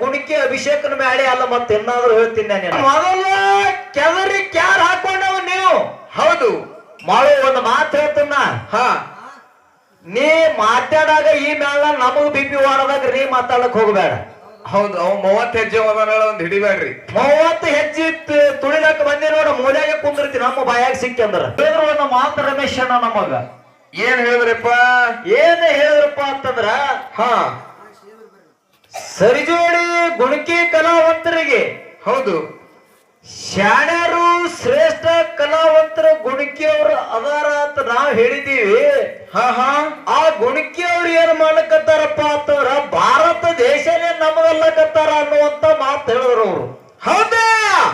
ಅಭಿಷೇಕನ ಮೇಲೆ ಅಲ್ಲ ಮತ್ತೆ ಏನಾದ್ರು ಹೇಳ್ತೀನಿ ನಾನು ಮೊದಲ ಕೆದರಿ ಕ್ಯಾರ್ ಹಾಕೊಂಡವ ನೀವು. ಹೌದು. ಮಾಡು ಒಂದು ಮಾತು ಹೇಳ್ತನ್ನ ಹಾ. ನೀ ಮಾತಾಡಾಗ ಈ ಮ್ಯಾಲ ನಮಗ್ ಬಿ ಪಿ ವಾರದಾಗ ನೀ ಮಾತಾಡಕ್ ಹೋಗ್ಬೇಡ. ಹೌದು ಅವ್ ಮೂವತ್ ಹೆಜ್ಜೆ ಹೋದ ಒಂದ್ ಹಿಡಿಬೇಡ್ರಿ. ಮೂವತ್ತು ಹೆಜ್ಜೆ ತುಳಿಲಕ್ ಬಂದಿ ನೋಡ ಮೂಲ್ಯಾಗ ಕುಂದಿರ್ತಿ ನಮ್ಮ ಬಾಯಾಗ ಸಿಕ್ಕಂದ್ರ ಹೇಳಿದ್ರು ಒಂದು ಮಾತು ರಮೇಶ್ ಅಣ್ಣ ನಮಗ. ಏನ್ ಹೇಳಿದ್ರಪ್ಪ? ಏನ್ ಹೇಳಿದ್ರಪ್ಪ ಅಂತಂದ್ರ ಹಾ. ಸರಿಜೋಡಿ ಗುಣಕಿ ಕಲಾವಂತರಿಗೆ. ಹೌದು. ಶಾಣ್ಯರು ಶ್ರೇಷ್ಠ ಕಲಾವಂತರ ಗುಣಕಿಯವರು ಅದಾರ ಅಂತ ನಾವ್ ಹೇಳಿದೀವಿ ಹಾ ಹಾ. ಆ ಗುಣಕಿಯವ್ರು ಏನ್ ಮಾಡ್ಲಕತ್ತಾರಪ್ಪ ಅಂತಂದ್ರ ಭಾರತ ದೇಶನೇ ನಮಗಲ್ಲಕತ್ತಾರ ಅನ್ನುವಂತ ಮಾತು ಹೇಳಿದ್ರು ಅವರು. ಹೌದಾ?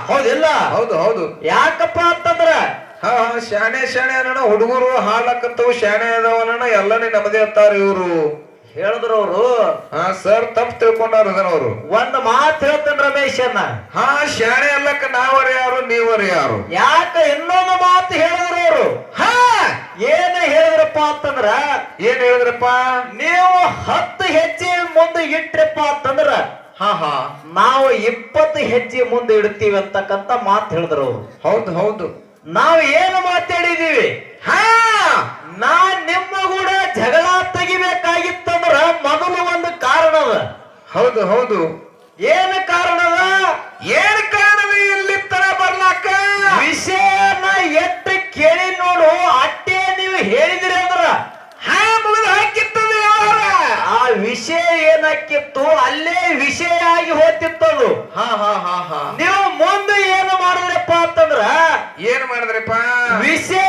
ಹೌದಿಲ್ಲ? ಹೌದು ಹೌದು. ಯಾಕಪ್ಪ ಅಂತಂದ್ರ ಹಾ ಶಾಣೆ ಶಾಣೆ ಅನ್ನೋಣ ಹುಡುಗರು ಹಾಳಾಕತ್ತವು ಶಾಣೆ ಅನ್ನೋಣ ಎಲ್ಲನೇ ನಮ್ಮದೇ ಅಂತಾರ ಇವ್ರು. ಹೇಳಿದ್ರು ಅವರು. ಹಾ ಸರ್ ತಪ್ಪು ತಿಳ್ಕೊಂಡಾರ ಅದನ್ನವ್ರು ಒಂದ್ ಮಾತು ಹೇಳ್ತೇನೆ ರಮೇಶ್ ಅನ್ನ ಹಾ ಶಾಣೆ ಅಲ್ಲಕ್ಕ ನಾವರ ಯಾರು ನೀವರ ಯಾರು? ಯಾಕ ಇನ್ನೊಂದು ಮಾತು ಹೇಳಿದ್ರು ಅವರು? ಹಾ! ಏನ ಹೇಳಿದ್ರಪ್ಪ ಅಂತಂದ್ರ ಏನ್ ಹೇಳಿದ್ರಪ್ಪ? ನೀವು ಹತ್ತು ಹೆಜ್ಜೆ ಮುಂದೆ ಇಟ್ರಪ್ಪ ಅಂತಂದ್ರ ಹಾ ಹಾ. ನಾವು ಇಪ್ಪತ್ತು ಹೆಜ್ಜೆ ಮುಂದೆ ಇಡ್ತೀವಿ ಅಂತಕ್ಕಂತ ಮಾತು ಹೇಳಿದ್ರು ಅವ್ರು. ಹೌದು ಹೌದು. ನಾವು ಏನು ಮಾತಾಡಿದೀವಿ ಹಾ! ನಾ ನಿಮ್ಮ ಕೂಡ ಜಗಳ ತೆಗಿಬೇಕಾಗಿತ್ತಂದ್ರ ಮೊದಲು ಒಂದು ಕಾರಣ ಅದ ಹೌದು ಹೌದು. ಏನು ಕಾರಣ ಅದ ಏನ್ ಕಾರಣದ ಇಲ್ಲಿ ತರ ಬರ್ಲಾಕ? ವಿಷಯನ ಎತ್ತ ಕೇಳಿ ನೋಡು ಅಟ್ಟೆ ನೀವು ಹೇಳಿದಿರಿ ಅಂದ್ರ. ಹಾ ಮುಗಿದು ಹಾಕಿತ್ತದ ಆ ವಿಷಯ ಏನಾಕಿತ್ತು? ಅಲ್ಲೇ ವಿಷಯ ಆಗಿ ಹೋಗ್ತಿತ್ತದು. ಹಾ ಹಾ ಹಾ ಹಾ. ನೀವು ಮುಂದೆ ಏನು ಮಾಡಿದ್ರಪ್ಪ ಅಂತಂದ್ರ ಏನ್ ಮಾಡಿದ್ರಪ್ಪ? ವಿಷಯ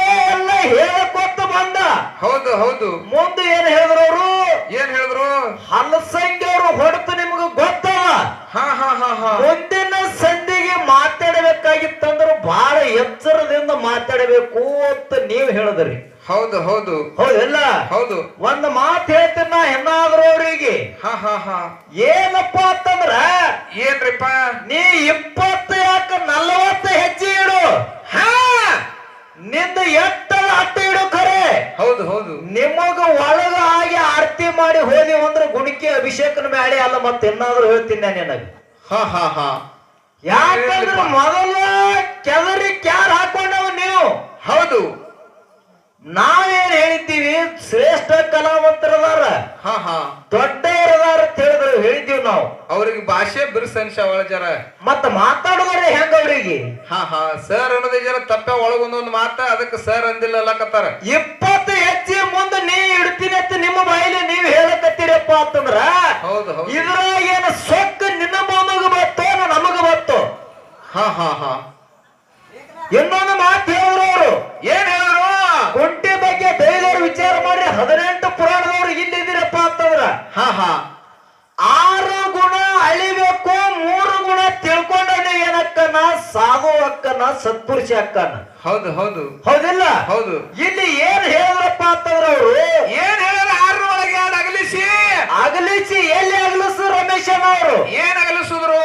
ಹೌದು ಹೌದು. ಮುಂದೆ ಏನ್ ಹೇಳಿದ್ರು ಅವರು? ಏನ್ ಹೇಳಿದ್ರು? ಹಲಸಂಗಿ ಅವರು ಹೊಡೆತು ನಿಮ್ಗೆ ಗೊತ್ತ ಹಾ ಹಾ ಹಾ ಹಾ. ಮುಂದಿನ ಸಂಧಿಗೆ ಮಾತಾಡಬೇಕಾಗಿತ್ತಂದ್ರ ಬಹಳ ಎಚ್ಚರದಿಂದ ಮಾತಾಡಬೇಕು ಅಂತ ನೀವ್ ಹೇಳಿದ್ರಿ. ಹೌದು ಹೌದು. ಹೌದಿಲ್ಲ ಹೌದು. ಒಂದ್ ಮಾತು ಹೇಳ್ತೀನಿ ನಾ ಹೆಣ್ಣಾದ್ರು ಅವರಿಗೆ. ಹಾ ಹಾ ಹಾ. ಏನಪ್ಪ ಅಂತಂದ್ರ ಏನ್ರಿಪ್ಪ? ನೀ ಇಪ್ಪತ್ತು ಯಾಕ ನಲವತ್ತು ಹೆಜ್ಜೆ ಇಡು? ಹಾ. ನಿಂದ ಎಟ್ಟದ ಇಡು ಖರೆ. ಹೌದು ಹೌದು. ನಿಮಗ ಒಳಗ ಆಗಿ ಆರತಿ ಮಾಡಿ ಹೋದಿ ಅಂದ್ರೆ ಗುಣಿಕೆ ಅಭಿಷೇಕನ ಮ್ಯಾಲೆ ಅಲ್ಲ ಮತ್ತೆ ಏನಾದ್ರು ಹೇಳ್ತೀನಿ ನಾನು ನಿನಗೆ. ಹಾ ಹಾ ಹಾ. ಯಾಕಂದ್ರೆ ಮೊದಲ ಕೆದರಿ ಕ್ಯಾರ್ ಹಾಕೊಂಡವ ನೀವು ಹೌದು ನಾವೇನ್ ಹೇಳಿದ್ದೀವಿ ಶ್ರೇಷ್ಠ ಕಲಾವಂತರದಾರ ಹಾ ಹಾ ದೊಡ್ಡವರದಾರ ಅಂತ ಹೇಳಿದ್ರು ಹೇಳಿದ್ದೀವಿ ನಾವು ಅವ್ರಿಗೆ ಭಾಷೆ ಸನ್ಶ ಒಳ ಜರ. ಮತ್ತ ಮಾತಾಡೋದ್ರೆ ಹೆಂಗ ಅವ್ರಿಗೆ? ಹಾ ಹಾ ಸರ್ ಅನ್ನೋದೇ ಜರ ತಪ್ಪ ಒಳಗೊಂದೊಂದು ಮಾತ ಅದಕ್ಕೆ ಸರ್ ಅಂದಿಲ್ಲ ಅಲ್ಲಕತ್ತಾರ ಇಪ್ಪತ್ತು ಹೆಚ್ಚಿ ಮುಂದೆ ನೀ ಇಡ್ತೀನಿ ಅಂತ ನಿಮ್ಮ ಬಾಯಿಲಿ ನೀವು ಹೇಳಕತ್ತೀರಪ್ಪ ಅಂತಂದ್ರ ಹೌದು ಹೌದು. ಇದ್ರಾಗ ಏನು ಸೊಕ್ಕ ನಿನ್ನ ಮನಗ ಬತ್ತೋ ನಮಗ ಬತ್ತೋ? ಹಾ ಹಾ ಹಾ. ಇನ್ನೊಂದು ಮಾತು ಹೇಳಿದ್ರು ಅವರು. ಏನ್ ಹೇಳಿದ್ರು ಕುಂಟಿ ಬಗ್ಗೆ ದೈದವ್ರು ವಿಚಾರ ಮಾಡಿ ಹದಿನೆಂಟು ಪುರಾಣದವ್ರು ಇಲ್ಲಿದ್ದೀರಪ್ಪ ಅಂತಂದ್ರ. ಹಾ ಹಾ ಆರು ಗುಣ ಅಳಿಬೇಕು ಮೂರು ಗುಣ ತಿಳ್ಕೊಂಡನೆ ಏನಕ್ಕನ ಸಾಗೋ ಅಕ್ಕನ ಸತ್ಪುರುಷ ಅಕ್ಕನ. ಹೌದು ಹೌದು. ಹೌದಿಲ್ಲ? ಹೌದು. ಇಲ್ಲಿ ಏನ್ ಹೇಳಿದ್ರಪ್ಪ ಅಂತಂದ್ರ ಅವರು ಏನ್ ಹೇಳಿದ್ರ? ಆರು ಒಳಗೆ ಎರಡು ಅಗಲಿಸಿ? ಅಗಲಿಸಿ ಎಲ್ಲಿ ಅಗಲಿಸು ರಮೇಶ್ ಅವರು? ಏನ್ ಅಗಲಿಸಿದ್ರು?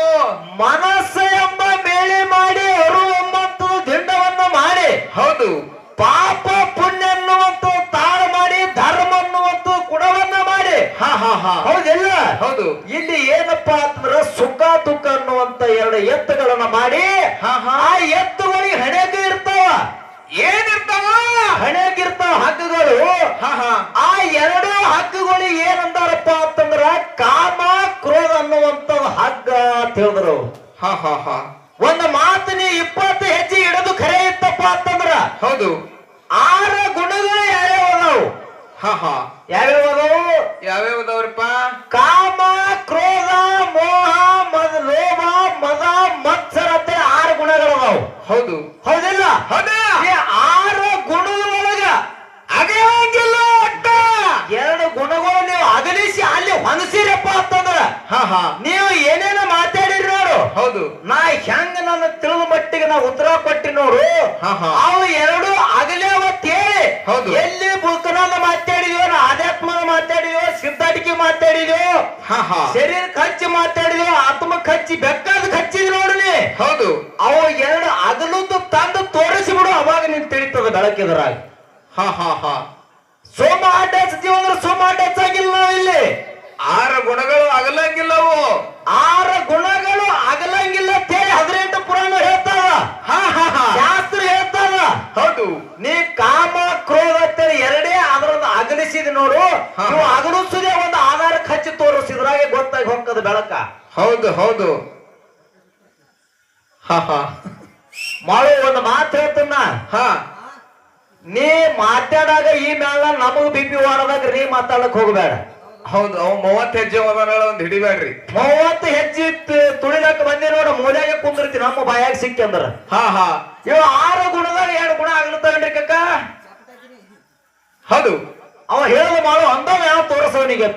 ಮನಸ್ಸ ಎಂಬ ಮೇಳೆ ಮಾಡಿ ಅರು ಎಂಬಂತ ದಿಂಡವನ್ನು ಮಾಡಿ ಹೌದು. ಪಾಪ ಪುಣ್ಯ ಅನ್ನುವಂತ ತಾಳ ಮಾಡಿ ಧರ್ಮ ಅನ್ನುವಂತ ಕುಡವನ್ನ ಮಾಡಿ. ಹಾ ಹಾ. ಹೌದಿಲ್ಲ? ಹೌದು. ಇಲ್ಲಿ ಏನಪ್ಪಾ ಅಂತಂದ್ರ ಸುಖ ದುಃಖ ಅನ್ನುವಂತ ಎತ್ತುಗಳನ್ನ ಮಾಡಿ. ಆ ಎತ್ತುಗಳಿಗೆ ಹಣೆಗ ಇರ್ತಾವ ಏನಿರ್ತಾವ? ಹಣೆಗಿರ್ತಾವ ಹಕ್ಕುಗಳು ಆ ಎರಡು ಹಕ್ಕುಗಳು ಏನಂದಾರಪ್ಪ ಅಂತಂದ್ರ ಕಾಮ ಕ್ರೋಧ ಅನ್ನುವಂತ ಹಗ್ಗ ಅಂತ ಹೇಳಿದ್ರು. ಒಂದು ಮಾತು ನೀ ಇಪ್ಪತ್ತು ಹೆಜ್ಜೆ ಇಡದು ಖರೆ ಇತ್ತಪ್ಪ ಅಂತಂದ್ರ ಹೌದು. ಆರ ಗುಣಗಳು ಯಾವ್ಯಾವ ಅದಾವು ಹಾ ಹಾ. ಯಾವ್ಯಾವ ಅದಾವು ಯಾವ್ಯಾವ ಅದಾವ್ರಿಪ್ಪ ಕಾಮ ಕ್ರೋಧ ಹೌದು. ಹೌದಿಲ್ಲ? ಹೌದಾ. ಆರು ಗುಣದ ಒಳಗ ಅಗಂಗಿಲ್ಲ ಒಟ್ಟ. ಎರಡು ಗುಣಗಳು ನೀವು ಅಗಲಿಸಿ ಅಲ್ಲಿ ಹೊಂದಿಸಿರಪ್ಪ ಅಂತಂದ್ರ ನೀವು ಏನೇನ ಮಾತಾಡಿರಿ ನೋಡು. ಹೌದು. ನಾ ಹೆಂಗ ನನ್ನ ತಿಳಿದ ಮಟ್ಟಿಗೆ ನಾ ಉತ್ತರ ಕೊಟ್ಟಿ ನೋಡು. ಅವು ಎರಡು ಅಗಲೇ ಹೇಳಿ ಹೌದು. ಎಲ್ಲಿ ಬುಲ್ಕನಂದ ಮಾತಾಡಿದ್ಯೋ ನಾ ಆಧ್ಯಾತ್ಮದ ಮಾತಾಡಿದ್ಯೋ ಸಿದ್ಧಾಟಿಕೆ ಮಾತಾಡಿದ್ಯೋ ಶರೀರ ಖರ್ಚು ಮಾತಾಡಿದ್ಯೋ ಆತ್ಮ ಖರ್ಚಿ ಬೆಕ್ಕಾದ ಖರ್ಚಿದ್ ನೋಡ್ರಿ ಹೌದು. ಬೆಳಕಿದ್ರಾಗ ಹಾ ಹಾ ಹಾ. ಸೋಮ ಅಡ್ಡ ಹಚ್ತೀವಿ ಅಂದ್ರೆ ಸೋಮ ಅಡ್ಡ ಹಚ್ಚಾಗಿಲ್ಲ ಇಲ್ಲಿ. ಆರ ಗುಣಗಳು ಅಗಲಂಗಿಲ್ಲವು ಆರ ಗುಣಗಳು ಅಗಲಂಗಿಲ್ಲ ತೇ ಹದಿನೆಂಟು ಪುರಾಣ ಹೇಳ್ತಾವ. ಹಾ ಹಾ ಹಾ. ಶಾಸ್ತ್ರ ಹೇಳ್ತಾವ. ಹೌದು. ನೀ ಕಾಮ ಕ್ರೋಧ ಅಂತೇಳಿ ಎರಡೇ ಅದರದ್ದು ಅಗಲಿಸಿದ ನೋಡು. ನೀವು ಅಗಲಿಸುದೇ ಒಂದು ಆಧಾರಕ್ಕೆ ಹಚ್ಚಿ ತೋರಿಸಿದ್ರಾಗೆ ಗೊತ್ತಾಗಿ ಹೊಕ್ಕದ ಬೆಳಕ. ಹೌದು ಹೌದು. ಹಾ ಹಾ. ಮಾಡು ಒಂದು ಮಾತು ಹೇಳ್ತನ್ನ ಹಾ. ನೀ ಮಾತಾಡಾಗ ಈ ಮೇಳ ನಮಗ್ ಬಿ ಪಿ ವಾರದಾಗ ನೀ ಮಾತಾಡಕ್ ಹೋಗ್ಬೇಡ. ಹೌದು ಅವ್ ಮೂವತ್ತು ಹೆಜ್ಜೆ ಹೋದಾನ ಒಂದ್ ಹಿಡಿಬೇಡ್ರಿ. ಮೂವತ್ತು ಹೆಜ್ಜೆ ತುಳಿದಕ್ಕೆ ತುಳಿಲಕ್ಕ ಬಂದಿ ನೋಡ ಮೂಲ್ಯಾಗ ಕುಂದಿರ್ತಿ ನಮ್ಮ ಬಾಯಾಗ ಸಿಕ್ಕಂದ್ರ ಹಾ ಹಾ. ಇವ ಆರು ಗುಣದಾಗ ಎರಡು ಗುಣ ಆಗ್ಲಿ ತಗೊಂಡ್ರಿ ಕಕ್ಕ ಹೌದು. ಅವ ಹೇಳದ ಮಾಡು ಅಂದವ ಯಾವ ತೋರಿಸವನಿಗೆ ಅಂತ.